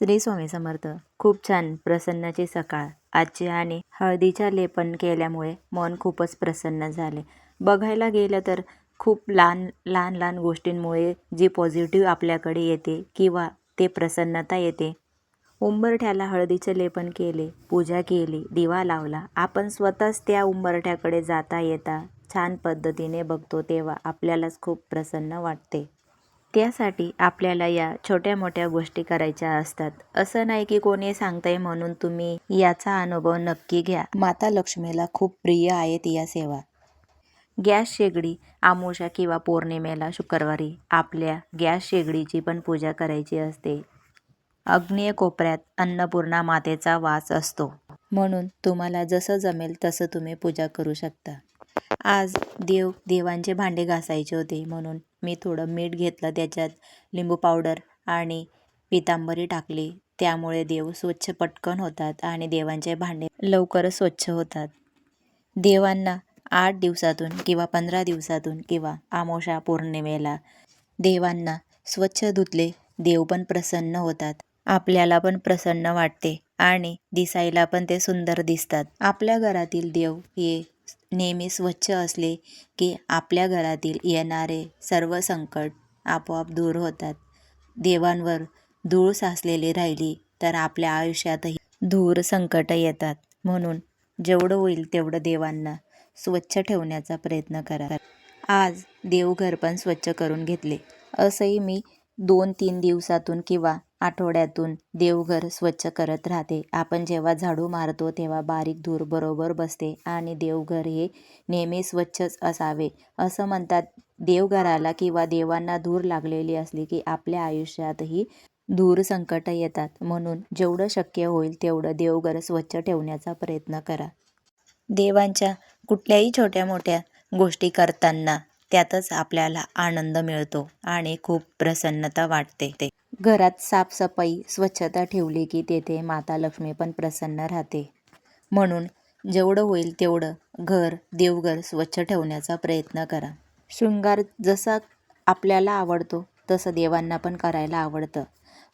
श्री स्वामी समर्थ खूप छान प्रसन्नाची सकाळ. आजची आणि हळदीच्या लेपन केल्यामुळे मन खूपच प्रसन्न झाले. बघायला गेलं तर खूप लहान लहान लहान गोष्टींमुळे जी पॉझिटिव्ह आपल्याकडे येते किंवा ते प्रसन्नता येते. उंबरठ्याला हळदीचे लेपन केले पूजा केली दिवा लावला. आपण स्वतःच त्या उंबरठ्याकडे जाता येता छान पद्धतीने बघतो तेव्हा आपल्यालाच खूप प्रसन्न वाटते. त्यासाठी आपल्याला या छोट्या मोठ्या गोष्टी करायच्या असतात. असं नाही की कोणी सांगताय म्हणून तुम्ही याचा अनुभव नक्की घ्या. माता लक्ष्मीला खूप प्रिय आहेत या सेवा. गॅस शेगडी आमोशा किंवा पौर्णिमेला शुक्रवारी आपल्या गॅस शेगडीची पण पूजा करायची असते. अग्निय कोपऱ्यात अन्नपूर्णा मातेचा वास असतो. म्हणून तुम्हाला जसं जमेल तसं तुम्ही पूजा करू शकता. आज देव देवांचे भांडे घासायचे होते म्हणून मी थोडं मीठ घेतलं त्याच्यात लिंबू पावडर आणि पितांबरी टाकली. त्यामुळे देव स्वच्छ पटकन होतात आणि देवांचे भांडे लवकरच स्वच्छ होतात. देवांना आठ दिवसातून किंवा पंधरा दिवसातून किंवा आमोशा पौर्णिमेला देवांना स्वच्छ धुतले देव पण प्रसन्न होतात. आपल्याला पण प्रसन्न वाटते आणि दिसायला पण ते सुंदर दिसतात. आपल्या घरातील देव हे नेहमी स्वच्छ असले की आपल्या घरातील येणारे सर्व संकट आपोआप दूर होतात. देवांवर धूळ साचलेली राहिली तर आपल्या आयुष्यातही धूर संकट येतात. म्हणून जेवढं होईल तेवढं देवांना स्वच्छ ठेवण्याचा प्रयत्न करा. आज देवघर पण स्वच्छ करून घेतले. असंही मी दोन तीन दिवसातून किंवा आठवड्यातून देवघर स्वच्छ करत राहते. आपण जेव्हा झाडू मारतो तेव्हा बारीक धूर बरोबर बसते आणि देवघर हे नेहमी स्वच्छच असावे. असं म्हणतात देवघराला किंवा देवांना धूर लागलेली असली की आपल्या आयुष्यातही धूर संकट येतात. म्हणून जेवढं शक्य होईल तेवढं देवघर स्वच्छ ठेवण्याचा प्रयत्न करा. देवांच्या कुठल्याही छोट्या मोठ्या गोष्टी करताना त्यातच आपल्याला आनंद मिळतो आणि खूप प्रसन्नता वाटते. ते घरात साफसफाई स्वच्छता ठेवली की तेथे माता लक्ष्मी पण प्रसन्न राहते. म्हणून जेवढं होईल तेवढं घर देवघर स्वच्छ ठेवण्याचा प्रयत्न करा. शृंगार जसा आपल्याला आवडतो तसं देवांना पण करायला आवडतं.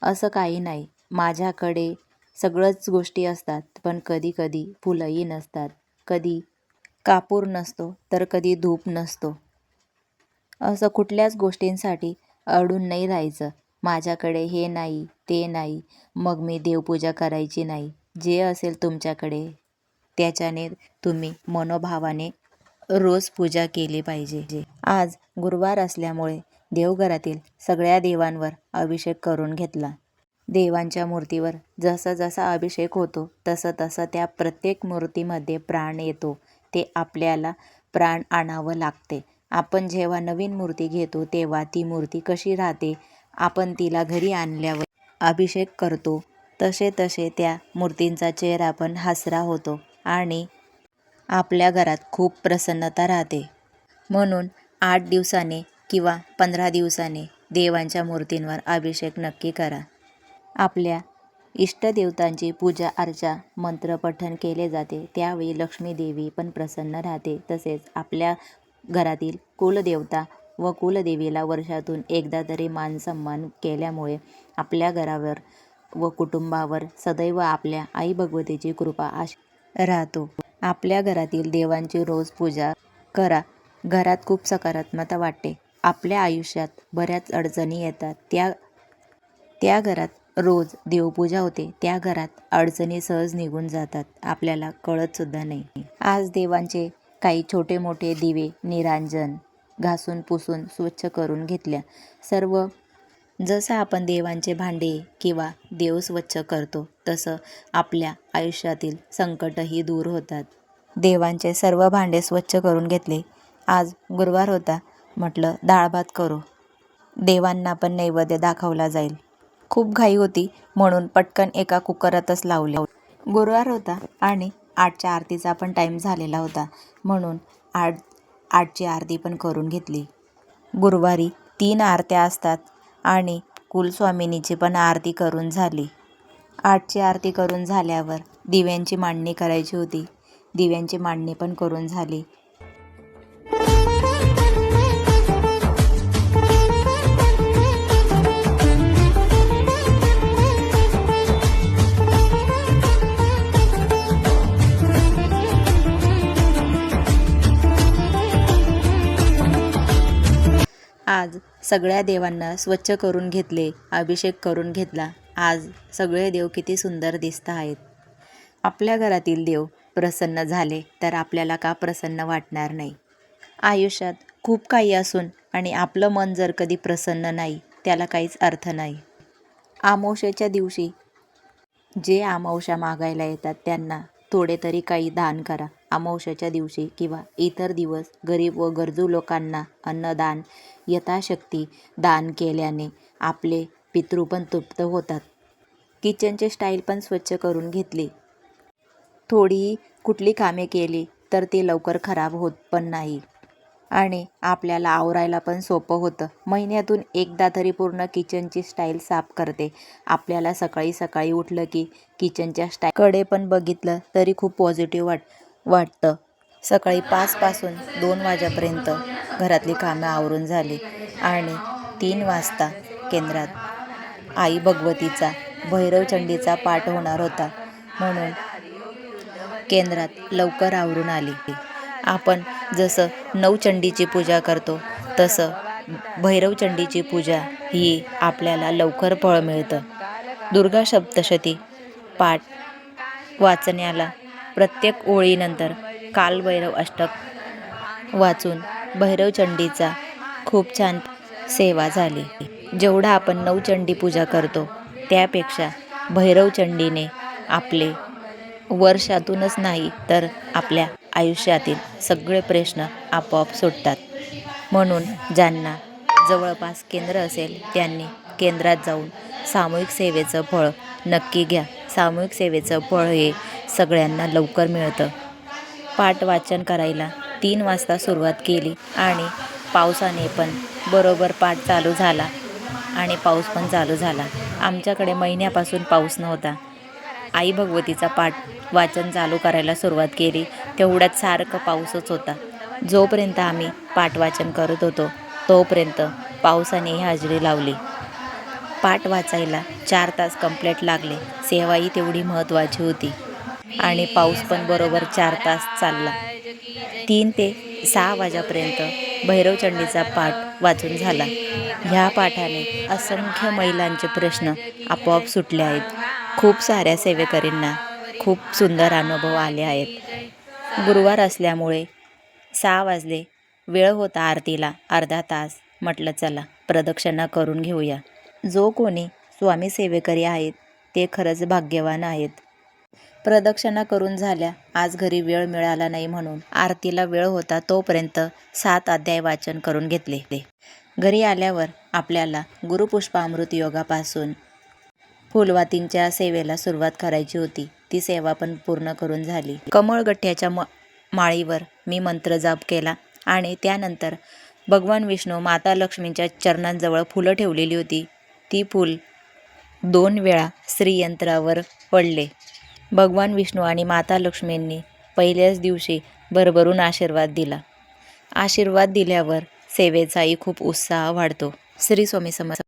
असं काही नाही. माझ्याकडे सगळंच गोष्टी असतात पण कधी कधी फुलंही नसतात. कधी कापूर नसतो तर कधी धूप नसतो. असं कुठल्याच गोष्टींसाठी अडून नाही राहायचं. माझ्याकडे हे नाही ते नाही मग मी देवपूजा करायची नाही. जे असेल तुमच्याकडे त्याच्याने तुम्ही मनोभावाने रोज पूजा केली पाहिजे. आज गुरुवार असल्यामुळे देवघरातील सगळ्या देवांवर अभिषेक करून घेतला. देवांच्या मूर्तीवर जसा जसा अभिषेक होतो तसं तसं त्या प्रत्येक मूर्तीमध्ये प्राण येतो. ते आपल्याला प्राण आणावं लागते. आपण जेव्हा नवीन मूर्ती घेतो तेव्हा ती मूर्ती कशी राहते आपण तिला घरी आणल्यावर अभिषेक करतो. तसे तसे त्या मूर्तींचा चेहरा पण हासरा होतो आणि आपल्या घरात खूप प्रसन्नता राहते. म्हणून आठ दिवसाने किंवा पंधरा दिवसाने देवांच्या मूर्तींवर अभिषेक नक्की करा. आपल्या इष्टदेवतांची पूजा अर्चा मंत्रपठण केले जाते. त्यावेळी लक्ष्मी देवी पण प्रसन्न राहते. तसेच आपल्या घरातील कुलदेवता व कुलदेवीला वर्षातून एकदा तरी मानसन्मान केल्यामुळे आपल्या घरावर व कुटुंबावर सदैव आपल्या आई भगवतीची कृपा आश राहतो. आपल्या घरातील देवांची रोज पूजा करा. घरात खूप सकारात्मकता वाटते. आपल्या आयुष्यात बऱ्याच अडचणी येतात. त्या त्या घरात रोज देवपूजा होते. त्या घरात अडचणी सहज निघून जातात. आपल्याला कळतसुद्धा नाही. आज देवांचे काही छोटे मोठे दिवे निरांजन घासून पुसून स्वच्छ करून घेतल्या. सर्व जसं आपण देवांचे भांडे किंवा देव स्वच्छ करतो तसं आपल्या आयुष्यातील संकटही दूर होतात. देवांचे सर्व भांडे स्वच्छ करून घेतले. आज गुरुवार होता. म्हटलं डाळ भात करू. देवांना पण नैवेद्य दाखवला जाईल. खूप घाई होती म्हणून पटकन एका कुकरातच लावले. गुरुवार होता आणि आठच्या आरतीचा पण टाईम झालेला होता. म्हणून आठ आठची आरती पण करून घेतली. गुरुवारी तीन आरत्या असतात आणि कुलस्वामिनीची पण आरती करून झाली. आठची आरती करून झाल्यावर दिव्यांची मांडणी करायची होती. दिव्यांची मांडणी पण करून झाली. आज सगळ्या देवांना स्वच्छ करून घेतले अभिषेक करून घेतला. आज सगळे देव किती सुंदर दिसत आहेत. आपल्या घरातील देव प्रसन्न झाले तर आपल्याला का प्रसन्न वाटणार नाही? आयुष्यात खूप काही असून आणि आपलं मन जर कधी प्रसन्न नाही त्याला काहीच अर्थ नाही. आमोशेच्या दिवशी जे आमावश्या मागायला येतात त्यांना थोडे तरी काही दान करा. अमावस्याच्या दिवशी किंवा इतर दिवस गरीब व गरजू लोकांना अन्नदान यथाशक्ती दान केल्याने आपले पितृ पण तृप्त होतात. किचनचे स्टाईल पण स्वच्छ करून घेतली. थोडी कुठली कामे केली तर ती लवकर खराब होत पण नाही. आणि आपल्याला आवरायला पण सोपं होतं. महिन्यातून एकदा तरी पूर्ण किचनची स्टाईल साफ करते. आपल्याला सकाळी सकाळी उठलं की किचनच्या स्टाईलकडे पण बघितलं तरी खूप पॉझिटिव्ह वाट वाटतं. सकाळी पाचपासून दोन वाजेपर्यंत घरातली कामं आवरून झाली आणि तीन वाजता केंद्रात आई भगवतीचा भैरवचंडीचा पाठ होणार होता. म्हणून केंद्रात लवकर आवरून आली. आपण जसं नवचंडीची पूजा करतो तसं भैरवचंडीची पूजा ही आपल्याला लवकर फळ मिळतं. दुर्गा सप्तशती पाठ वाचण्याला प्रत्येक ओळीनंतर कालभैरव अष्टक वाचून भैरवचंडीचा खूप छान सेवा झाली. जेवढा आपण नवचंडी पूजा करतो त्यापेक्षा भैरवचंडीने आपले वर्षातूनच नाही तर आपल्या आयुष्यातील सगळे प्रश्न आपोआप सुटतात म्हणून ज्यांना जवळपास केंद्र असेल त्यांनी केंद्रात जाऊन सामूहिक सेवेचं फळ नक्की घ्या. सामूहिक सेवेचं फळ हे सगळ्यांना लवकर मिळतं. पाठ वाचन करायला तीन वाजता सुरुवात केली आणि पावसाने पण बरोबर पाठ चालू झाला आणि पाऊस पण चालू झाला. आमच्याकडे महिन्यापासून पाऊस नव्हता. आई भगवतीचा पाठ वाचन चालू करायला सुरुवात केली. तेवढ्यात सारखं पाऊसच होता. जोपर्यंत आम्ही पाठ वाचन करत होतो तोपर्यंत पावसाने हजेरी लावली. पाठ वाचायला चार तास कंप्लीट लागले. सेवाही तेवढी महत्त्वाची होती. आणि पाऊस पण बरोबर चार तास चालला. तीन ते सहा वाजेपर्यंत भैरवचंडीचा पाठ वाचून झाला. ह्या पाठाने असंख्य महिलांचे प्रश्न आपोआप सुटले आहेत. खूप साऱ्या सेवेकरींना खूप सुंदर अनुभव आले आहेत. गुरुवार असल्यामुळे सहा वाजले. वेळ होता आरतीला. अर्धा तास. म्हटलं चला प्रदक्षिणा करून घेऊया. जो कोणी स्वामी सेवेकरी आहेत ते खरंच भाग्यवान आहेत. प्रदक्षिणा करून झाल्या. आज घरी वेळ मिळाला नाही म्हणून आरतीला वेळ होता तोपर्यंत सात अध्याय वाचन करून घेतले. घरी आल्यावर आपल्याला गुरुपुष्पामृत योगापासून फुलवातींच्या सेवेला सुरुवात करायची होती. ती सेवा पण पूर्ण करून झाली. कमळगठ्याच्या म माळीवर मी मंत्र जाप केला आणि त्यानंतर भगवान विष्णू माता लक्ष्मींच्या चरणांजवळ फुलं ठेवलेली होती. ती फूल दोन वेळा श्रीयंत्रावर पडले. भगवान विष्णू आणि माता लक्ष्मींनी पहिल्याच दिवशी भरभरून आशीर्वाद दिला. आशीर्वाद दिल्यावर सेवेचाही खूप उत्साह वाढतो. श्री स्वामी समर्थ